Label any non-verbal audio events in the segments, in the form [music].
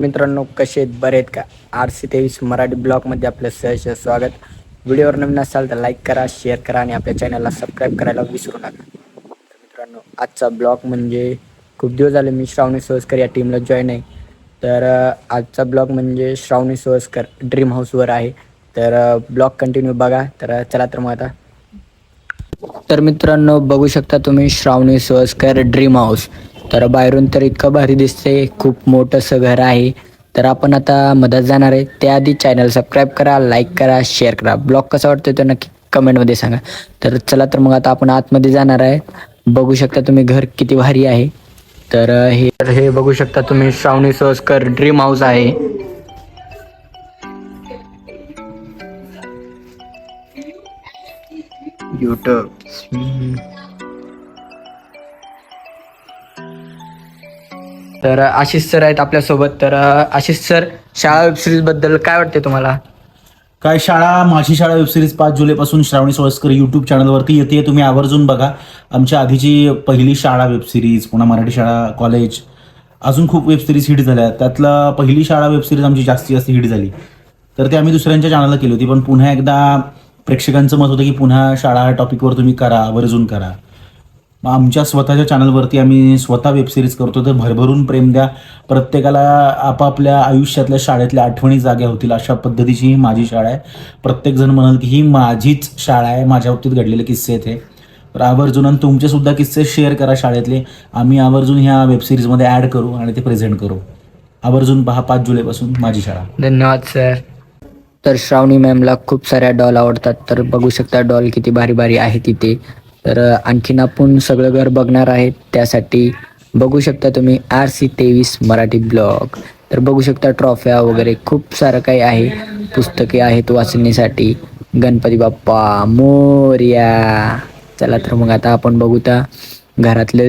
मित्रांनो कसे आहेत? बरे आहेत का? आर सी तेवीस मराठी ब्लॉगमध्ये आपलं सहर्ष स्वागत. व्हिडिओवर नवीन असाल तर लाईक करा शेअर करा आणि आपल्या चॅनलला सबस्क्राईब करायला विसरू नका. मित्रांनो आजचा ब्लॉग म्हणजे खूप दिवस झाले मी श्रावणी सोहसकर या टीमला जॉईन आहे. तर आजचा ब्लॉग म्हणजे श्रावणी सोहसकर ड्रीम हाऊसवर आहे. तर ब्लॉग कंटिन्यू बघा. तर चला तर मग आता. तर मित्रांनो बघू शकता तुम्ही श्रावणी सोहसकर ड्रीम हाऊस तर बाहेरून तर इतकं भारी दिसते खूप मोठंसं घर आहे. तर आपण आता मदत जाणार आहे. त्याआधी चॅनल सबस्क्राईब करा लाईक करा शेअर करा. ब्लॉग कसा वाटतोय तो नक्की कमेंटमध्ये सांगा. तर चला तर मग आता आपण आतमध्ये जाणार आहे. बघू शकता तुम्ही घर किती भारी आहे. तर हे तर हे बघू शकता तुम्ही श्रावणी सोस्कर ड्रीम हाऊस आहे. यूट्यूब तर आशिष सर आहेत आपल्यासोबत. तर आशिष सर शाळा वेबसिरीजबद्दल काय वाटते तुम्हाला? काय शाळा माझी शाळा वेबसिरीज पाच जुलैपासून श्रावणी सोळसकर यूट्यूब चॅनलवरती येते. तुम्ही आवर्जून बघा. आमच्या आधीची पहिली शाळा वेबसिरीज पुन्हा मराठी शाळा कॉलेज अजून खूप वेबसिरीज हिट झाल्या. त्यातलं पहिली शाळा वेबसिरीज आमची जास्तीत जास्त हिट झाली. तर ते आम्ही दुसऱ्यांच्या चॅनलला केली होती. पण पुन्हा एकदा प्रेक्षकांचं मत होतं की पुन्हा शाळा टॉपिकवर तुम्ही करा आवर्जून करा. आमच्या स्वतःच्या चॅनलवरती आम्ही स्वतः वेबसिरीज करतो. तर भरभरून प्रेम द्या. प्रत्येकाला आपापल्या आयुष्यातल्या शाळेतल्या आठवणी जाग्या होतील अशा पद्धतीची ही माझी शाळा आहे. प्रत्येकजण म्हणाल की ही माझीच शाळा आहे. माझ्या बाबतीत घडलेले किस्से आहेत हे. तर आवर्जून आणि तुमचेसुद्धा किस्से शेअर करा शाळेतले. आम्ही आवर्जून ह्या वेबसिरीजमध्ये ॲड करू आणि ते प्रेझेंट करू. आवर्जून पहा पाच जुलैपासून माझी शाळा. धन्यवाद सर तर श्रावणी मॅमला खूप साऱ्या डॉल आवडतात. तर बघू शकता डॉल किती भारी भारी आहे तिथे. तर आणखीन आपण सगळं घर बघणार आहे त्यासाठी बघू शकता तुम्ही आर सी तेवीस मराठी ब्लॉग. तर बघू शकता ट्रॉफ्या वगैरे खूप सारं काही आहे. पुस्तके आहेत वाचण्यासाठी. गणपती बाप्पा मोर्या. चला तर मग आता आपण बघू त्या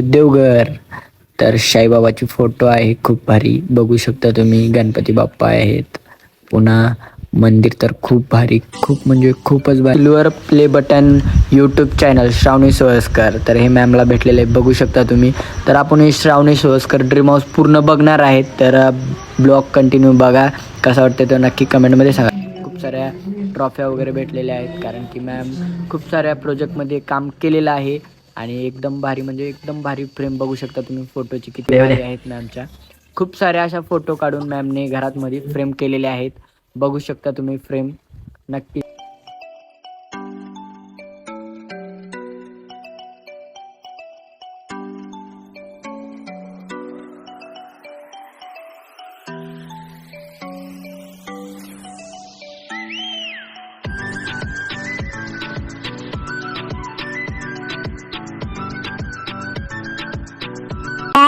देवघर. तर साईबाबाची फोटो आहे. खूप भारी. बघू शकता तुम्ही गणपती बाप्पा आहेत. पुन्हा मंदिर तर खूप भारी खूप म्हणजे खूपच भारी. Silver play button YouTube channel Shravani Sohaskar तर हे मॅमला भेटलेले बघू शकता तुम्ही. तर आपण हे श्रावणी सोहसकर ड्रीम हाऊस पूर्ण बघणार आहेत. तर ब्लॉग कंटिन्यू बघा. कसा वाटतं तो नक्की कमेंटमध्ये सांगा. खूप साऱ्या ट्रॉफ्या वगैरे भेटलेल्या आहेत कारण की मॅम खूप साऱ्या प्रोजेक्टमध्ये काम केलेलं आहे. आणि एकदम भारी म्हणजे एकदम भारी फ्रेम बघू शकता तुम्ही. फोटोची किती भारी आहेत मॅमच्या खूप साऱ्या अशा फोटो काढून मॅमने घरात मध्ये फ्रेम केलेले आहेत. बघू शकता तुम्ही फ्रेम नक्की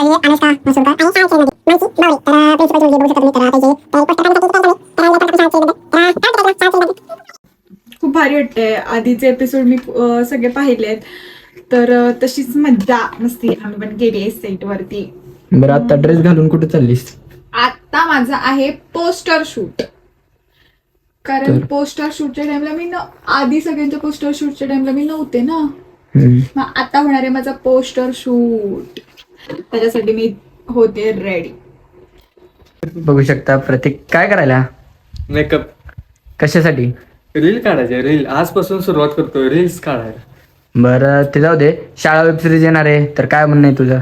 हे अनुष्का मसुरकर आणि शाळेचे मध्ये माहिती बावळे तर प्रिन्सिपल म्हणजे बघू शकता तुम्ही तर त्याचे खूप भारी वाटतंय. आधीचे एपिसोड मी सगळे पाहिलेत तर तशीच मज्जा मस्ती आम्ही पण केली आहे सेट वरती. बरं आता ड्रेस घालून कुठे चाललीस? आता माझा आहे पोस्टर शूट कारण पोस्टर शूटच्या टाइमला मी न आधी सगळ्यांच्या पोस्टर शूटच्या टाइमला मी नव्हते ना. मग आता होणार आहे माझा पोस्टर शूट त्याच्यासाठी मी होते रेडी बघू शकता प्रत्येक काय करायला? मेकअप कशासाठी? रील काढायचे रील आजपासून सुरुवात करतो रील्स काढायला. बरं ते जाऊ दे. शाळा वेब सिरीज येणार आहे तर काय म्हणणं आहे तुझं?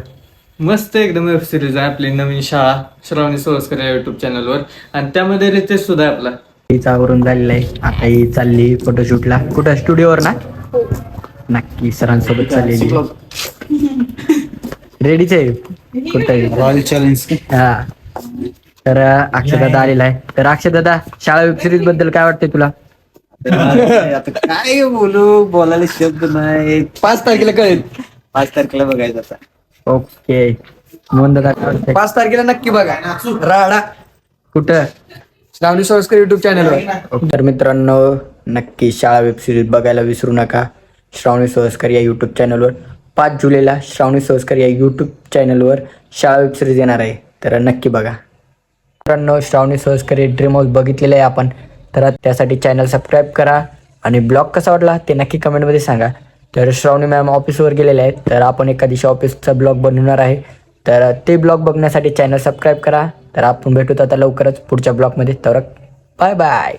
मस्त एकदम वेब सिरीज आहे आपली नवीन शाळा श्रावणी सोळसकर या युट्यूब चॅनलवर आणि त्यामध्ये रितेश सुद्धा आहे आपला. हिचा आवरून झालेला आहे. आता ही चालली फोटोशूटला कुठं? स्टुडिओवर ना? नक्की सरांसोबत चाललेली. रेडीच आहे? कुठं रॉयल चॅलेंज हा. तर अक्षदादा आलेला आहे. तर अक्षदादा शाळा वेब सिरीजबद्दल काय वाटतंय तुला? [laughs] आता काय बोलू? बोलायला शब्द नाही. पाच तारखेला कळेल. पाच तारखेला बघायचं आता. ओके. मोहन दादा काय वाटतंय पाच तारखेला नक्की बघा. राडा. कुठं? श्रावणी सोळसकर युट्यूब चॅनलवर तर मित्रांनो नक्की शाळा वेब सिरीज बघायला विसरू नका. श्रावणी सोहसकर या यूट्यूब चॅनलवर पाच जुलैला श्रावणी सोहसकर या यूट्यूब चॅनलवर शाळा वेब सिरीज येणार आहे. तर नक्की बघा. मित्रांनो श्रावणी सोहसकर हे ड्रीम हाऊस बघितलेलं आहे आपण. तर त्यासाठी चॅनल सबस्क्राईब करा आणि ब्लॉग कसा वाटला ते नक्की कमेंटमध्ये सांगा. तर श्रावणी मॅम ऑफिसवर गेलेले आहेत तर आपण एका दिवशी ऑफिसचा ब्लॉग बनवणार आहे. तर ते ब्लॉग बघण्यासाठी चॅनल सबस्क्राईब करा. तर आपण भेटूत आता लवकरच पुढच्या ब्लॉगमध्ये तर बाय बाय